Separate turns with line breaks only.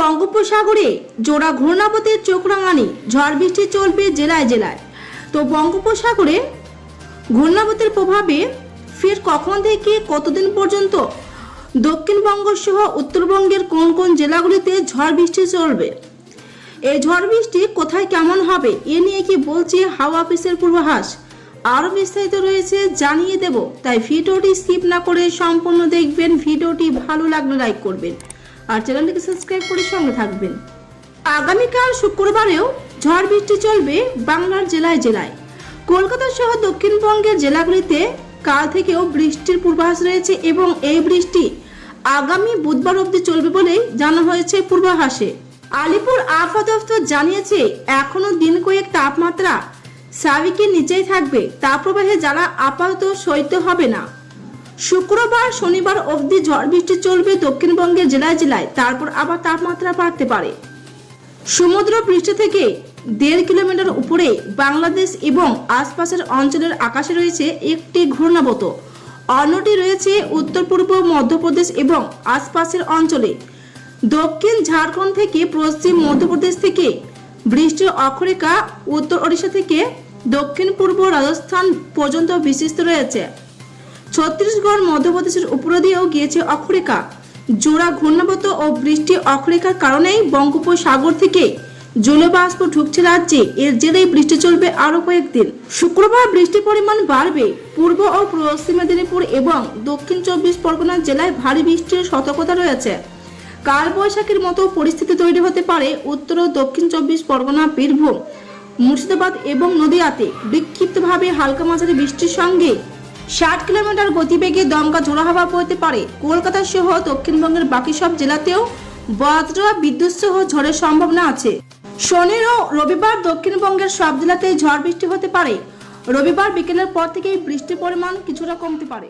বঙ্গোপসাগরে জোড়া ঘূর্ণাবতের চোখ রাঙানি, ঝড় বৃষ্টি চলবে জেলায় জেলায়। তো বঙ্গোপসাগরে ঘূর্ণাবতের প্রভাবে ফের কখন থেকে কতদিন পর্যন্ত দক্ষিণবঙ্গ সহ উত্তরবঙ্গের কোন কোন জেলাগুলিতে ঝড় বৃষ্টি চলবে? এই ঝড় বৃষ্টি কোথায় কেমন হবে, এ নিয়ে কি বলছে হাওয়া অফিসের পূর্বাভাস? আরও বিস্তারিত রয়েছে, জানিয়ে দেব। তাই ভিডিওটি স্কিপ না করে সম্পূর্ণ দেখবেন, ভিডিওটি ভালো লাগলে লাইক করবেন। আর চ্যানেলটিকে সাবস্ক্রাইব করে সঙ্গে থাকবেন। আগামীকাল শুক্রবারেও ঝড় বৃষ্টি চলবে বাংলার জেলায় জেলায়। কলকাতা সহ দক্ষিণবঙ্গের জেলাগুলিতে কাল থেকেও বৃষ্টির পূর্বাভাস রয়েছে এবং এই বৃষ্টি আগামী বুধবার অবধি চলবে বলেই জানা হয়েছে পূর্বাভাসে। আলিপুর আবহাওয়া দফতর জানিয়েছে, এখনও দিন কয়েক তাপমাত্রা স্বাভাবিকের নিচেই থাকবে। তাপপ্রবাহে যারা আপাতত সইতে হবে না। শুক্রবার, শনিবার অবধি ঝড় বৃষ্টি চলবে দক্ষিণবঙ্গের জেলায় জেলায়, তারপর আবার তাপমাত্রা বাড়তে পারে। সমুদ্র পৃষ্ঠ থেকে দেড় কিলোমিটার উপরে বাংলাদেশ এবং আশপাশের অঞ্চলের আকাশে রয়েছে একটি ঘূর্ণাবত। অন্যটি রয়েছে উত্তর পূর্ব, মধ্যপ্রদেশ এবং আশপাশের অঞ্চলে। দক্ষিণ ঝাড়খণ্ড থেকে পশ্চিম মধ্যপ্রদেশ থেকে বৃষ্টির অক্ষরেখা, উত্তর ওড়িশা থেকে দক্ষিণ পূর্ব রাজস্থান পর্যন্ত বিশিষ্ট রয়েছে। ছত্তিশগড় মধ্যপ্রদেশের উপর দিয়েও গিয়েছে অক্ষরেখা। জোড়া ঘূর্ণাবত ও বৃষ্টি অক্ষরেখার কারণেই বঙ্গোপসাগর থেকে জলবাষ্প ঢুকছে রাজ্যে। এর জেরেই বৃষ্টি চলবে আরও কয়েকদিন। শুক্রবার বৃষ্টির পরিমাণ বাড়বে। পূর্ব ও পশ্চিম মেদিনীপুর এবং দক্ষিণ চব্বিশ পরগনা জেলায় ভারী বৃষ্টির সতর্কতা রয়েছে। কাল বৈশাখীর মতো পরিস্থিতি তৈরি হতে পারে উত্তর ও দক্ষিণ চব্বিশ পরগনা, বীরভূম, মুর্শিদাবাদ এবং নদিয়াতে। বিক্ষিপ্তভাবে হালকা মাঝারি বৃষ্টির সঙ্গে ষাট কিলোমিটার গতিবেগে দমকা ঝোড়া হাওয়া পড়তে পারে কলকাতা সহ দক্ষিণবঙ্গের বাকি সব জেলাতেও। বজ্র বিদ্যুৎ সহ ঝড়ের সম্ভাবনা আছে। শনি ও রবিবার দক্ষিণবঙ্গের সব জেলাতেই ঝড় বৃষ্টি হতে পারে। রবিবার বিকেলের পর থেকেই বৃষ্টির পরিমাণ কিছুটা কমতে পারে।